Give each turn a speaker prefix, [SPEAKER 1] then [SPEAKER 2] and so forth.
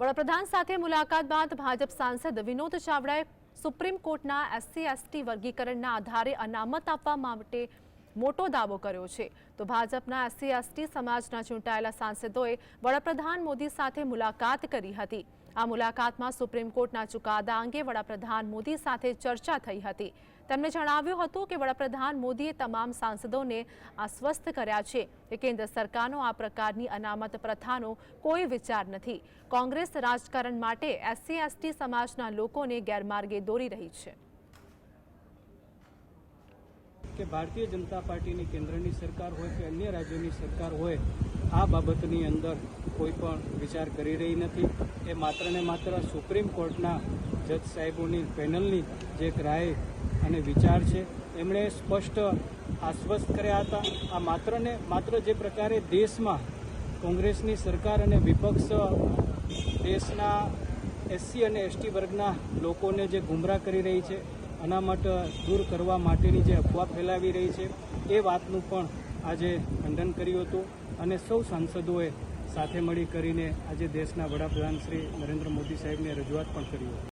[SPEAKER 1] વડાપ્રધાન સાથે મુલાકાત બાદ ભાજપ સાંસદ વિનોદ ચાવડાએ સુપ્રીમ કોર્ટના એસસી, એસટી વર્ગીકરણના આધારે અનામત આપવા માટે મોટો દાવો કર્યો છે. તો ભાજપના એસસી, એસટી સમાજના ચૂંટાયેલા સાંસદોએ વડાપ્રધાન મોદી સાથે મુલાકાત કરી હતી. આ મુલાકાતમાં સુપ્રીમ કોર્ટના ચુકાદા અંગે વડાપ્રધાન મોદી સાથે ચર્ચા થઈ હતી. તેમણે જણાવ્યું હતું કે વડાપ્રધાન મોદીએ તમામ સાંસદોને આશ્વસ્ત કર્યા છે કે કેન્દ્ર સરકારનો આ પ્રકારની અનામત પ્રથાનો કોઈ વિચાર નથી. કોંગ્રેસ રાજકારણ માટે એસસી, એસટી સમાજના લોકોને ગેરમાર્ગે દોરી રહી છે.
[SPEAKER 2] કે ભારતીય જનતા પાર્ટીની કેન્દ્રની સરકાર હોય કે અન્ય રાજ્યોની સરકાર હોય, આ બાબતની અંદર કોઈ પણ વિચાર કરી રહી નથી. એ માત્ર ને માત્ર સુપ્રીમ કોર્ટના જજ સાહેબોની પેનલની જે એક રાય અને વિચાર છે. એમણે સ્પષ્ટ આશ્વસ્ત કર્યા હતા. આ માત્ર ને માત્ર જે પ્રકારે દેશમાં કોંગ્રેસની સરકાર અને વિપક્ષ દેશના એસસી અને એસટી વર્ગના લોકોને જે ગુમરાહ કરી રહી છે અનામત દૂર કરવા માટેની જે અફવા ફેલાવી રહી છે, એ વાતનું પણ આજે ખંડન કર્યું હતું અને સૌ સાંસદોએ સાથે મળી કરીને આજે દેશના વડાપ્રધાન શ્રી નરેન્દ્ર મોદી સાહેબને રજૂઆત પણ કરી હતી.